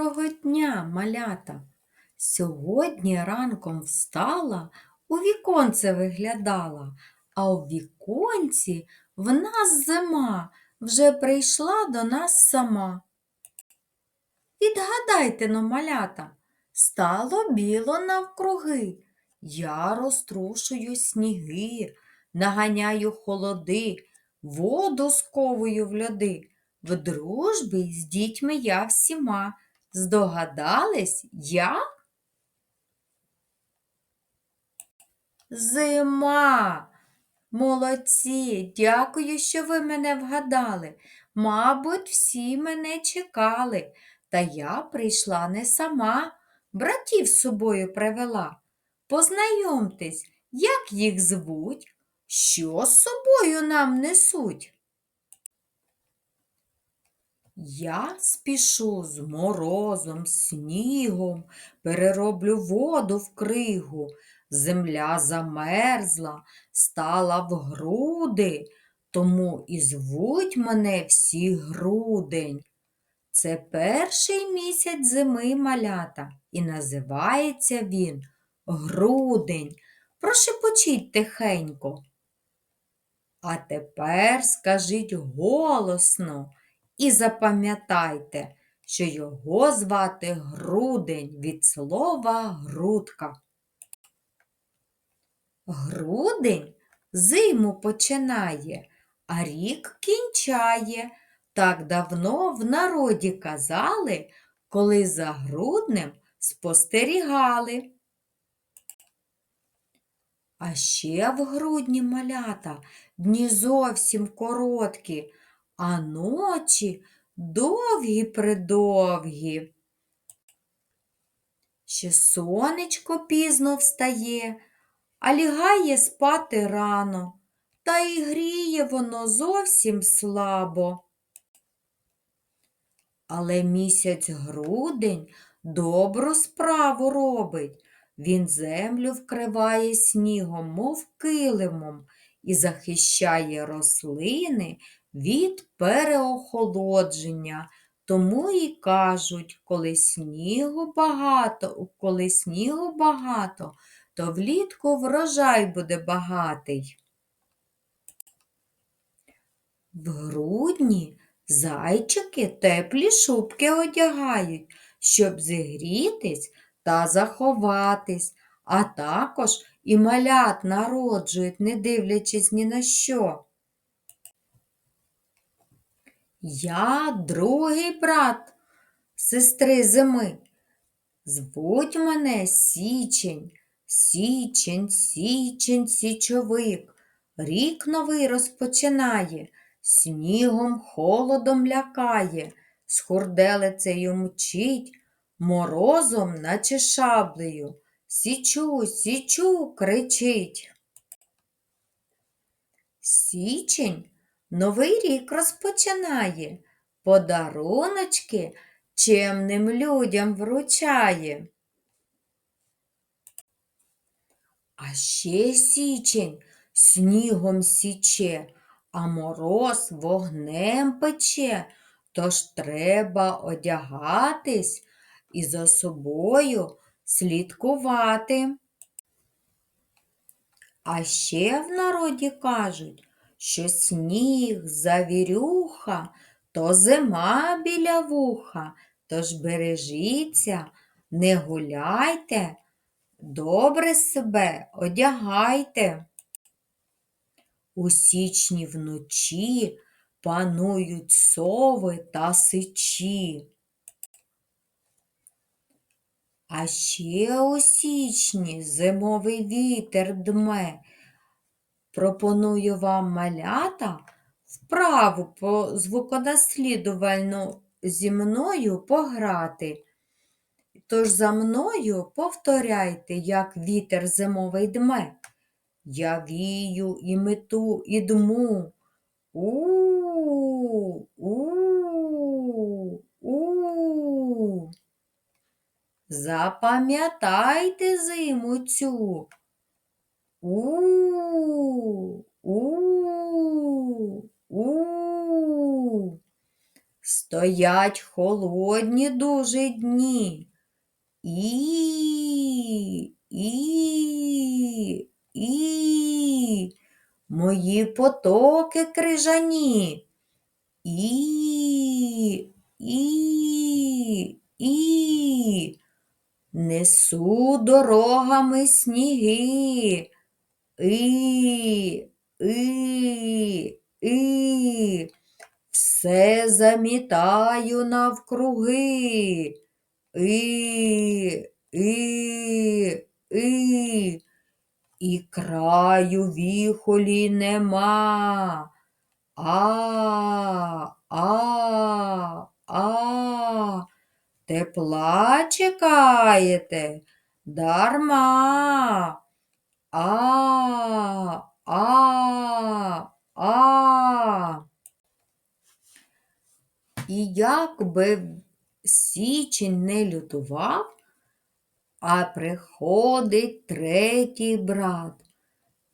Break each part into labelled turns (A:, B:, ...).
A: Доброго дня, малята! Сьогодні ранком встала, у віконце виглядала, а у віконці в нас зима вже прийшла до нас сама. Відгадайте но, малята, стало біло навкруги. Я розтрушую сніги, наганяю холоди, воду сковую в льоди. В дружбі з дітьми я всіма. Здогадались я? Зима. Молодці, дякую, що ви мене вгадали. Мабуть, всі мене чекали. Та я прийшла не сама, братів з собою привела. Познайомтесь, як їх звуть, що з собою нам несуть. Я спішу з морозом, снігом, перероблю воду в кригу. Земля замерзла, стала в груди, тому і звуть мене всі грудень. Це перший місяць зими малята, і називається він грудень. Прошепочіть тихенько. А тепер скажіть голосно. І запам'ятайте, що його звати Грудень від слова грудка. Грудень зиму починає, а рік кінчає. Так давно в народі казали, коли за груднем спостерігали. А ще в грудні малята дні зовсім короткі а ночі довгі придовгі. Ще сонечко пізно встає, а лягає спати рано, та й гріє воно зовсім слабо. Але місяць грудень добру справу робить. Він землю вкриває снігом, мов килимом, і захищає рослини від переохолодження. Тому і кажуть, коли снігу багато, коли снігу багато, то влітку врожай буде багатий. В грудні зайчики теплі шубки одягають, щоб зігрітись та заховатись, а також і малят народжують, не дивлячись ні на що. Я другий брат сестри зими. Звуть мене Січень, Січень, Січень, січовик. Рік новий розпочинає, снігом, холодом лякає, з хурделицею мчить, морозом, наче шаблею. Січу, січу, кричить. Січень Новий рік розпочинає, подаруночки чемним людям вручає. А ще січень снігом січе, а мороз вогнем пече, тож треба одягатись і за собою слідкувати. А ще в народі кажуть, що сніг завірюха, то зима біля вуха, тож бережіться, не гуляйте, добре себе одягайте. У січні вночі панують сови та сичі. А ще у січні зимовий вітер дме, Пропоную вам малята вправу по звуконаслідувальну зі мною пограти. Тож за мною повторяйте, як вітер зимовий дме. Я вію і мету і дму. У-у-у. Запам'ятайте зиму цю. У, у, у. стоять холодні дуже дні. І, і, і, мої потоки крижані. І, і, і, несу дорогами сніги. І, і, і, все замітаю навкруги. І, і, і, і краю віхолі нема. А, а, а, тепла чекаєте? Дарма. А, а, а. І як би січень не лютував, а приходить третій брат.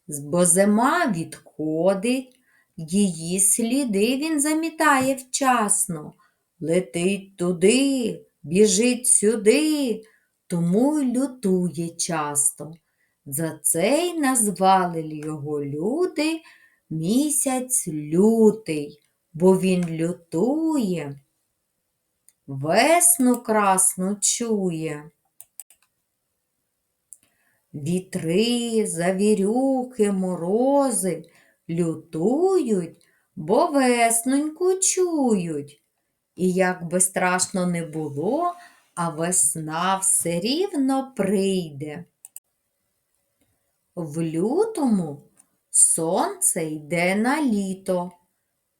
A: Бо зима відходить, її сліди він замітає вчасно. Летить туди, біжить сюди, тому й лютує часто. За це й назвали його люди місяць лютий, бо він лютує, весну красну чує. Вітри, завірюхи, морози лютують, бо весноньку чують. І як би страшно не було, а весна все рівно прийде. В лютому сонце йде на літо,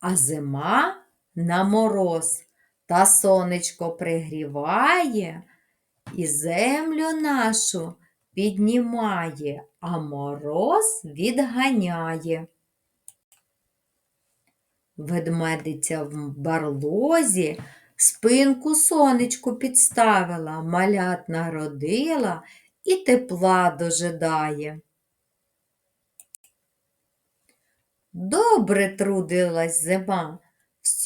A: а зима на мороз, та сонечко пригріває і землю нашу піднімає, а мороз відганяє. Ведмедиця в барлозі спинку сонечку підставила, малят народила і тепла дожидає. Добре трудилась зима,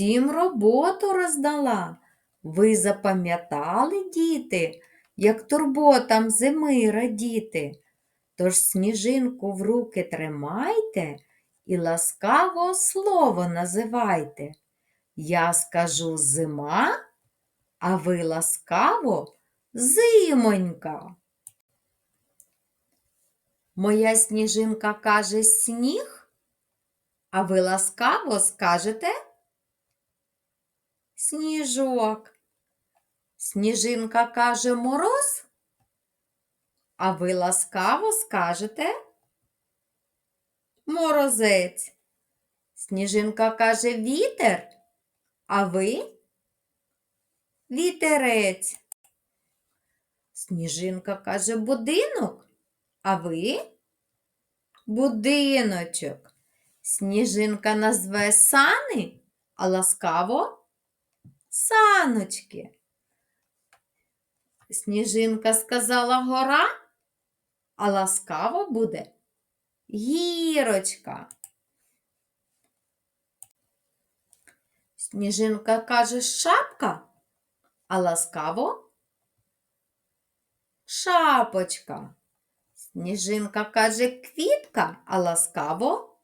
A: всім роботу роздала. Ви запам'ятали, діти, як турботам зими радіти? Тож сніжинку в руки тримайте і ласкаво слово називайте. Я скажу зима, а ви ласкаво зимонька. Моя сніжинка каже сніг, а ви ласкаво скажете сніжок. Сніжинка каже мороз, а ви ласкаво скажете морозець. Сніжинка каже вітер, а ви вітерець. Сніжинка каже будинок, а ви будиночок. Сніжинка назве сани, а ласкаво саночки. Сніжинка сказала гора, а ласкаво буде гірочка. Сніжинка каже шапка, а ласкаво шапочка. Сніжинка каже квітка, а ласкаво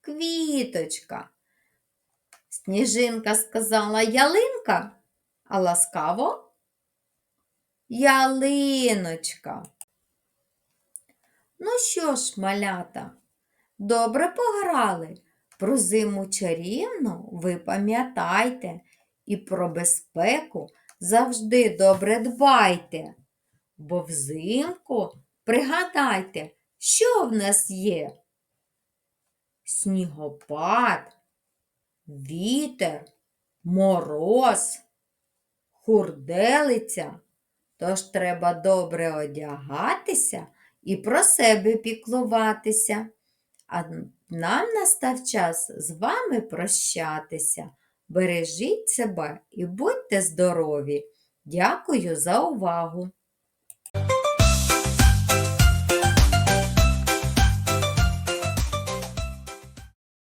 A: квіточка. Сніжинка сказала ялинка, а ласкаво ялиночка. Ну що ж, малята, добре пограли. Про зиму чарівну ви пам'ятайте і про безпеку завжди добре дбайте. Бо взимку пригадайте, що в нас є? Снігопад, вітер, мороз, хурделиця. Тож треба добре одягатися і про себе піклуватися. А нам настав час з вами прощатися. Бережіть себе і будьте здорові! Дякую за увагу!